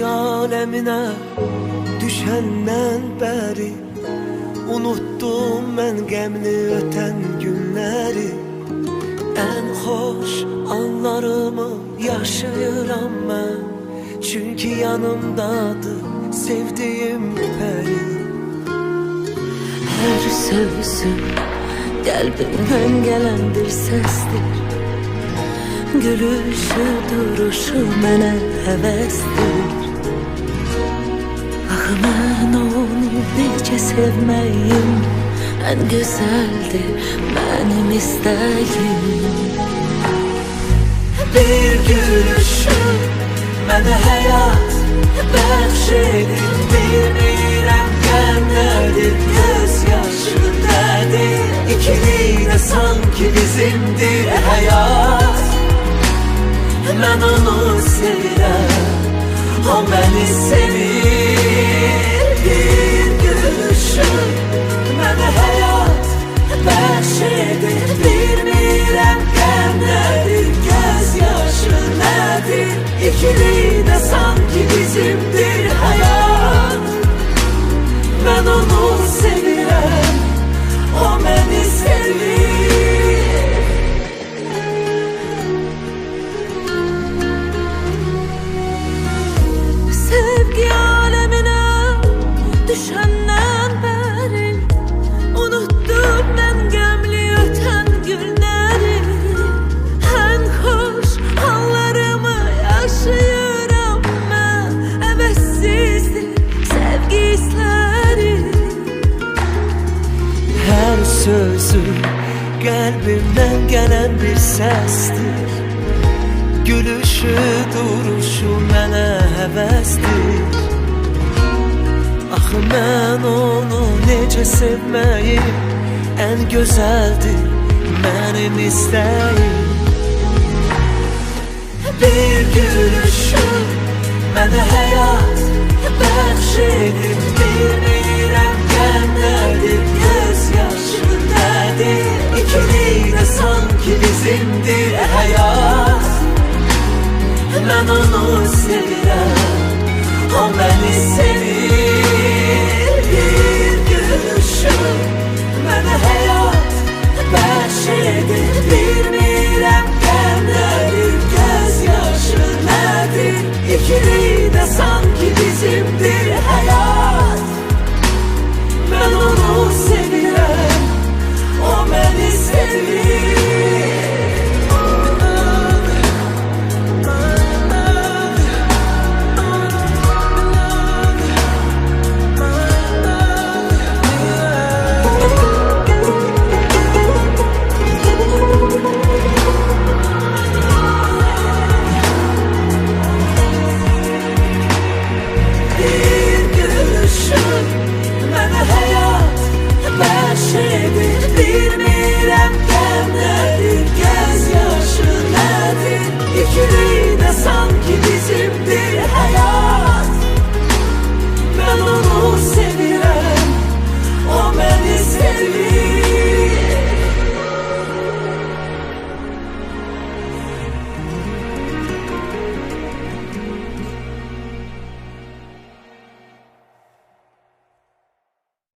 Sevgi alemine düşenden beri Unuttum ben gemli öten günleri. En hoş anlarımı yaşayıram ben. Çünkü yanımdadır sevdiğim peri. Her sözü kalbimden gelen bir sestir. Gülüşü duruşu mənə həvəsdir Axı mən onu necə sevməyim Ən gözəldir mənim istəyim Bir gülüşün mənə həyat bəxş edir Bilmirəm qəm nədir, göz yaşı nədir İkili də sanki bizimdir həyat Mən onu sevirəm, o məni sevir sözü kalbimden gelen bir sestir. Gülüşü duruşu mənə həvəsdir Axı mən onu necə sevməyim Ən gözəldir mənim istəyim ben onu sevirəm O məni sevir